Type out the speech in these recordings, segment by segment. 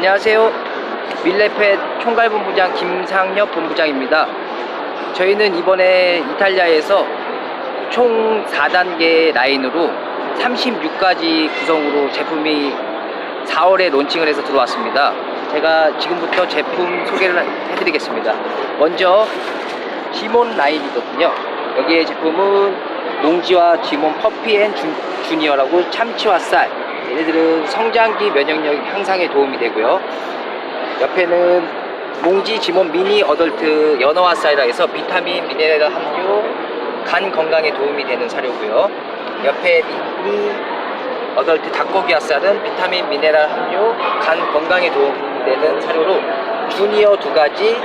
안녕하세요. 밀레펫 총괄본부장 김상엽 본부장입니다. 저희는 이번에 이탈리아에서 총 4단계 라인으로 36가지 구성으로 제품이 4월에 론칭을 해서 들어왔습니다. 제가 지금부터 제품 소개를 해드리겠습니다. 먼저 지몬 라인이거든요. 여기에 제품은 몽지와 지몬 퍼피 앤 주, 주니어라고 참치와 쌀 얘네들은 성장기 면역력 향상에 도움이 되고요. 옆에는 몽지 지몬 미니 어덜트 연어와 쌀이라 해서 비타민 미네랄 함유 간 건강에 도움이 되는 사료고요. 옆에 미니 어덜트 닭고기와 쌀은 비타민 미네랄 함유 간 건강에 도움이 되는 사료로 주니어 두 가지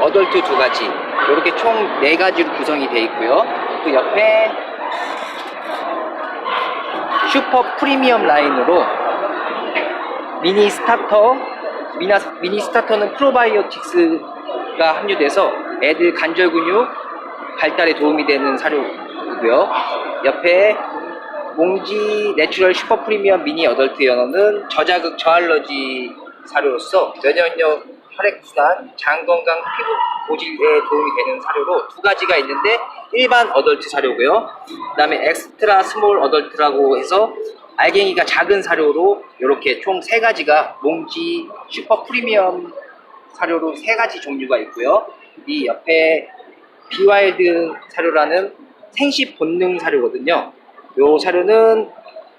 어덜트 두 가지 이렇게 총 네 가지로 구성이 되어 있고요. 그 옆에 슈퍼 프리미엄 라인으로 미니 스타터 미나, 미니 스타터는 프로바이오틱스가 함유돼서 애들 관절 근육 발달에 도움이 되는 사료고요. 옆에 몽지 내추럴 슈퍼 프리미엄 미니 어덜트 연어는 저자극 저알러지 사료로서 면역력, 혈액순환, 장 건강, 피부 보질에 도움이 되는 사료로 두 가지가 있는데 일반 어덜트 사료고요. 그 다음에 엑스트라 스몰 어덜트라고 해서 알갱이가 작은 사료로 이렇게 총 세 가지가 몽지 슈퍼 프리미엄 사료로 세 가지 종류가 있고요. 이 옆에 비와일드 사료라는 생식 본능 사료거든요. 요 사료는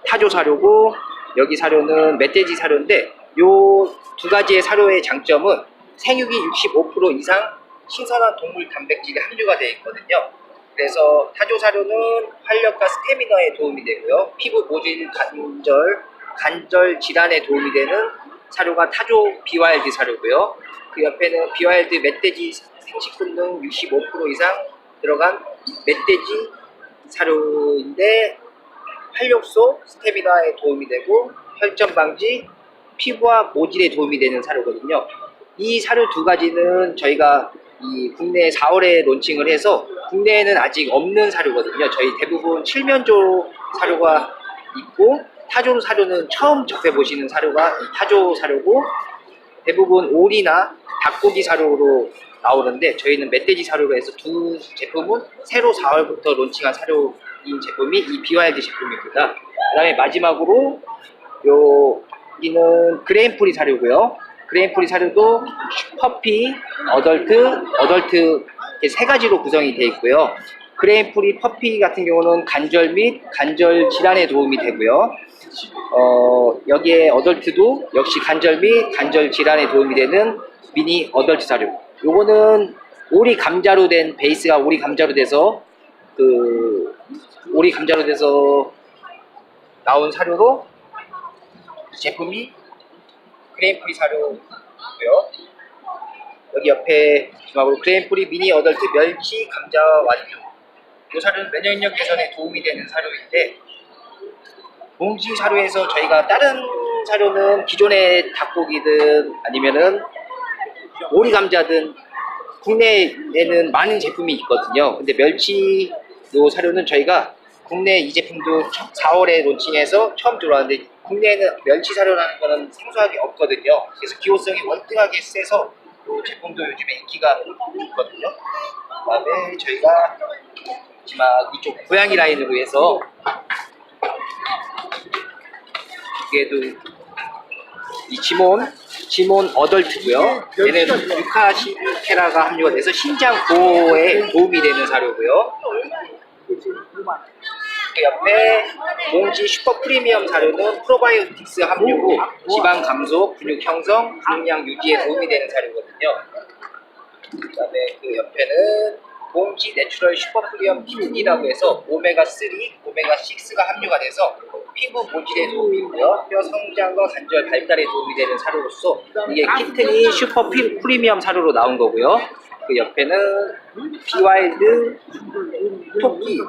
타조 사료고 여기 사료는 멧돼지 사료인데 요 두 가지의 사료의 장점은 생육이 65% 이상 신선한 동물 단백질이 함유가 되어 있거든요. 그래서 타조 사료는 활력과 스태미너에 도움이 되고요. 피부 모질 관절 관절 질환에 도움이 되는 사료가 타조 비와일드 사료고요. 그 옆에는 비와일드 멧돼지 생식 본능 65% 이상 들어간 멧돼지 사료인데 활력소 스태미나에 도움이 되고 혈전 방지 피부와 모질에 도움이 되는 사료거든요. 이 사료 두 가지는 저희가 이 국내에 4월에 론칭을 해서 국내에는 아직 없는 사료거든요. 저희 대부분 칠면조 사료가 있고 타조 사료는 처음 접해 보시는 사료가 이 타조 사료고 대부분 오리나 닭고기 사료로 나오는데 저희는 멧돼지 사료로 해서 두 제품은 새로 4월부터 론칭한 사료인 제품이 이 비와일드 제품입니다. 그다음에 마지막으로 여기는 그레인프리 사료고요. 그레인프리 사료도 퍼피, 어덜트, 어덜트 이렇게 세 가지로 구성이 되어 있고요. 그레인프리 퍼피 같은 경우는 관절 및 관절 질환에 도움이 되고요. 어, 여기에 어덜트도 역시 관절 및 관절 질환에 도움이 되는 미니 어덜트 사료. 요거는 오리 감자로 된 베이스가 오리 감자로 돼서 그 오리 감자로 돼서 나온 사료로 제품이 그레인프리 사료고요. 여기 옆에 마지막으로 그레인프리 미니 어덜트 멸치 감자 완두. 이 사료는 면역력 개선에 도움이 되는 사료인데 몽지 사료에서 저희가 다른 사료는 기존의 닭고기든 아니면은 오리 감자든 국내에는 많은 제품이 있거든요. 근데 멸치 요 사료는 저희가 국내 이 제품도 4월에 론칭해서 처음 들어왔는데 국내에는 멸치 사료라는 거는 생소하게 없거든요. 그래서 기호성이 월등하게 세서 이 제품도 요즘에 인기가 있거든요. 그다음에 저희가 마지막 이쪽 고양이 라인으로 해서 얘도 이 지몬 지몬 어덜트고요. 얘는 유카시케라가 함유가 돼서 신장 보호에 도움이 되는 사료고요. 그 옆에 몽지 슈퍼 프리미엄 사료는 프로바이오틱스 함유고 지방 감소, 근육 형성, 근육량 유지에 도움이 되는 사료거든요. 그 다음에 그 옆에는 몽지 내추럴 슈퍼 프리미엄 피틴이라고 해서 오메가 3, 오메가 6가 함유가 돼서 피부 모질에 도움이 있고요. 뼈 성장과 관절 발달에 도움이 되는 사료로서 이게 키튼이 슈퍼 피- 프리미엄 사료로 나온 거고요. 그 옆에는 비와일드 토끼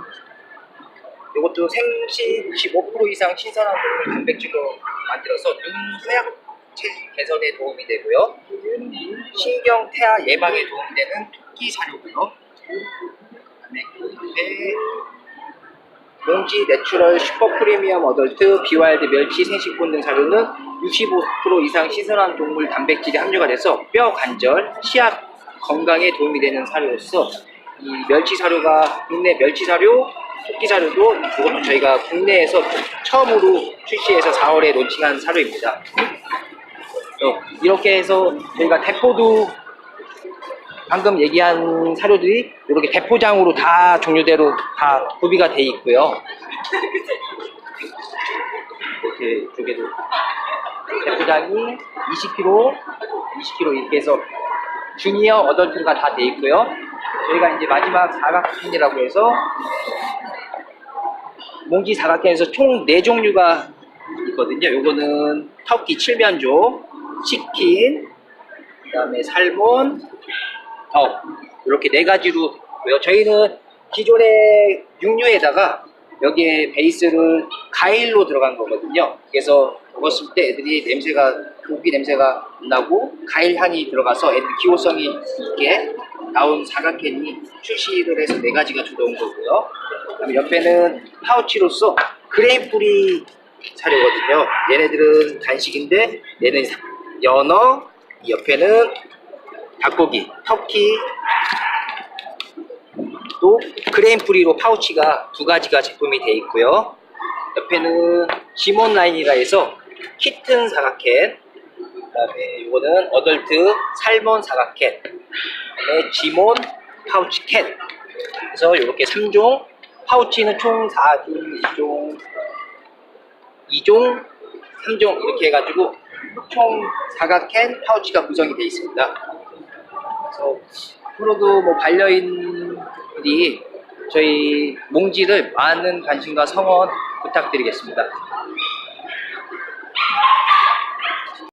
이것도 생식 15% 이상 신선한 동물 단백질로 만들어서 눈 허약체 개선에 도움이 되고요. 신경 태아 예방에 도움이 되는 토끼 사료고요. 그다음에 그 옆에 몽지 내추럴 슈퍼 프리미엄 어덜트 비와일드 멸치 생식본 등 사료는 65% 이상 신선한 동물 단백질이 함유가 돼서 뼈 관절, 치아 건강에 도움이 되는 사료로서 이 멸치 사료가 국내 멸치 사료, 토끼 사료도 이것도 저희가 국내에서 처음으로 출시해서 4월에 론칭한 사료입니다. 어, 이렇게 해서 저희가 대포도 방금 얘기한 사료들이 이렇게 대포장으로 다 종류대로 다 구비가 돼 있고요. 이렇게 쪽에도 대포장이 20kg, 20kg 이렇게 해서 주니어 어덜트가 다 돼 있고요. 저희가 이제 마지막 사각캔이라고 해서 몽지 사각캔에서 총 4종류가 있거든요. 요거는 터키 칠면조, 치킨, 그 다음에 살몬, 어, 이렇게 네 가지로 저희는 기존의 육류에다가 여기에 베이스를 가일로 들어간 거거든요. 그래서 먹었을 때 애들이 냄새가 고기 냄새가 나고 가일 향이 들어가서 애들 기호성이 있게 나온 사각캔이 출시를 해서 네 가지가 들어온 거고요. 그다음에 옆에는 파우치로서 그레인 뿌리 사료거든요. 얘네들은 간식인데 얘는 연어, 이 옆에는 닭고기, 터키, 또 그레인 뿌리로 파우치가 두 가지가 제품이 되어 있고요. 옆에는 지몬 라인이라 해서 키튼 사각캔, 그다음에 이거는 어덜트 살몬 사각캔, 그다음에 지몬 파우치 캔. 그래서 이렇게 3종, 파우치는 총 4종, 2종, 2종, 3종 이렇게 해가지고 총 사각캔 파우치가 구성이 되어 있습니다. 그래서 앞으로도 뭐 반려 인들이 저희 몽지를 많은 관심과 성원 부탁드리겠습니다.